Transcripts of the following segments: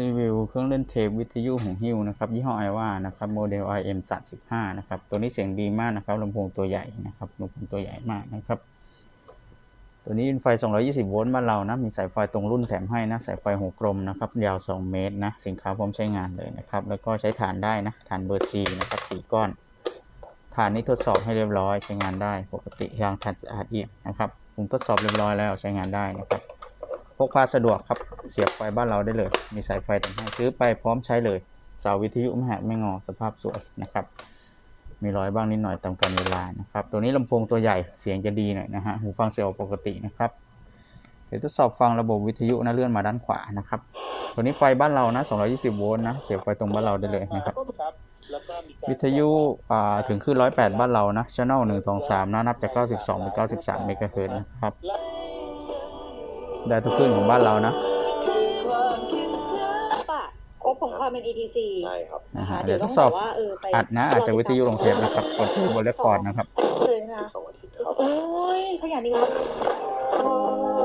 รีวิวเครื่องเล่นเทปวิทยุของฮิวนะครับ ยี่ห้อไอว่านะครับโมเดล IM 35นะครับ ตัวนี้เสียงดีมากนะครับลำโพงตัวใหญ่นะครับลำโพงตัวใหญ่มากนะครับ ตัวนี้เป็นไฟ 220 โวลต์บ้าเรานะมีสายไฟตรงรุ่นแถมให้นะ สายไฟหัวกลมนะครับ ยาว 2 เมตรนะ สินค้าพร้อมใช้งานเลยนะครับ แล้วก็ใช้ฐานได้นะฐานเบอร์ C นะครับสีก้อนฐานนี้ทดสอบให้เรียบร้อยใช้งานได้ ปกติยางฐานสะอาดเอี่ยมนะครับผมทดสอบเรียบร้อยแล้วใช้งานได้นะครับ พกพาสะดวกครับ เสียบไฟบ้านเราได้เลย มีสายไฟต่งให้ซื้อไปพร้อมใช้เลยเสาวิทยุไม่หักไม่งอสภาพสวยนะครับ มีรอยบ้างนิดหน่อยตามกาลเวลานะครับ ตัวนี้ลำโพงตัวใหญ่เสียงจะดีหน่อยนะฮะหูฟังเสียงปกตินะครับเดี๋ยวทดสอบฟังระบบวิทยุนะเลื่อนมาด้านขวานะครับ ตัวนี้ไฟบ้านเรานะ 220 โวลต์นะ เสียบไฟตรงบ้านเราได้เลยนะครับ วิทยุถึงขึ้น108 บ้านเรานะ channel 1 2 3 นะ นับจาก 92เป็น93 เมกะเฮิรตซ์นะครับ ได้ทุกคลื่นของบ้านเรานะปะครบของความเป็น ETC ใช่ครับนะนะคะฮะเดี๋เดี๋ยยววต้ทองดสอบบอกว่าเออไปอัดนะอาจจะวิทยุลงเทปนะครับกดที่บนเรคคอร์ดนะครับ เลยนะคะสองอาทิตย์นะครับโอ้ยขยันดีครับ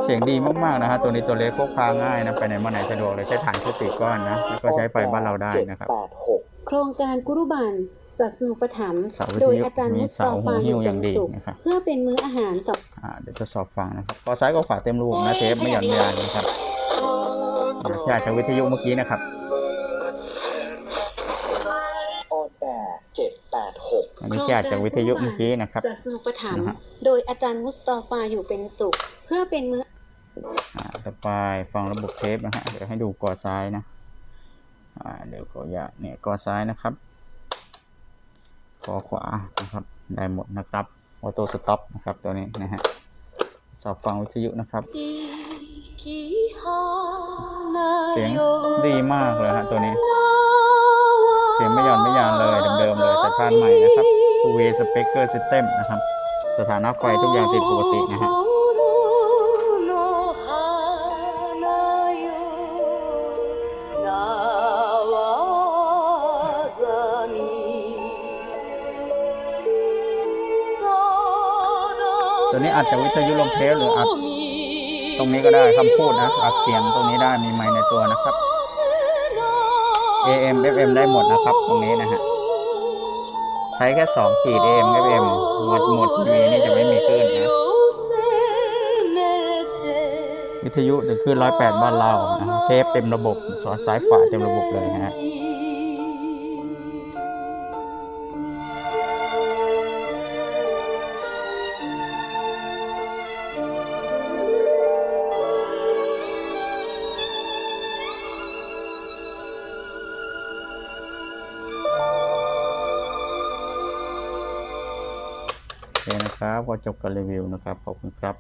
เสียงดีมากๆนะฮะตัวนี้ตัวเล็กพกพาง่ายนะไปไหนมาไหนสะดวกเลยใช้ฐานแค่สี่ก้อนนะแล้วก็ใช้ไฟบ้านเราได้นะครับเจ็แปดหกโครงการกุรุบันศาสนูปถัมภ์เสาวิทโดยยุอาจารย์มีมุสเสาตอหูฟาอหิ้วยู่อเป็ย่านงดีสุขนะครับเพื่อเป็นมื้ออาหารสำอ่าเดี๋ยวทดสอบฟังนะครับกอซ้ายก็ขวาเต็มรูปนะเทปไม่หย่อนไม่ยานนะครับอ่าที่อาจจะวิทยุเมื่อกี้นะครับ 86อันนี้ที่อาจจากวิทยุเมื่อกี้นะครับจะสนุปถมโดยอาจารย์มุสตอฟาอยู่เป็นสุข เพื่อเป็นมือต่อไปฟังระบบเทปนะฮะเดี๋ยวให้ดูกอซ้ายนะเดี๋ยวขออย่าเนี่ยกอซ้ายนะครับกอขวานะครับได้หมดนะครับออโต้สต็อปนะครับตัวนี้นะฮะสอบฟังวิทยุนะครับ เสียงดีมากเลยฮะตัวนี้ เสียงไม่หย่อนไม่ยานเลยเดิมๆเลย สายพานใหม่นะครับ Two Way Speaker System นะครับ สถานะไฟทุกอย่างติดปกตินะฮะตัวนี้อาจจะวิทยุลงเทปหรืออัดตรงนี้ก็ได้คำพูดนะอัดเสียงตรงนี้ได้มีไมค์ในตัวนะครับ AM FM ได้หมดนะครับ ตรงนี้นะฮะ ช้แค่2ขีด AM FM หมดหมดมีนี่จะไม่มีคลื่นนะวิทยุถึงคลื่น108บ้านเรานะเทปเต็มระบบสอนซ้ายขวาเต็มระบบเลยนะฮะ เคนะครับ ก็จบการรีวิวนะครับ ขอบคุณครับ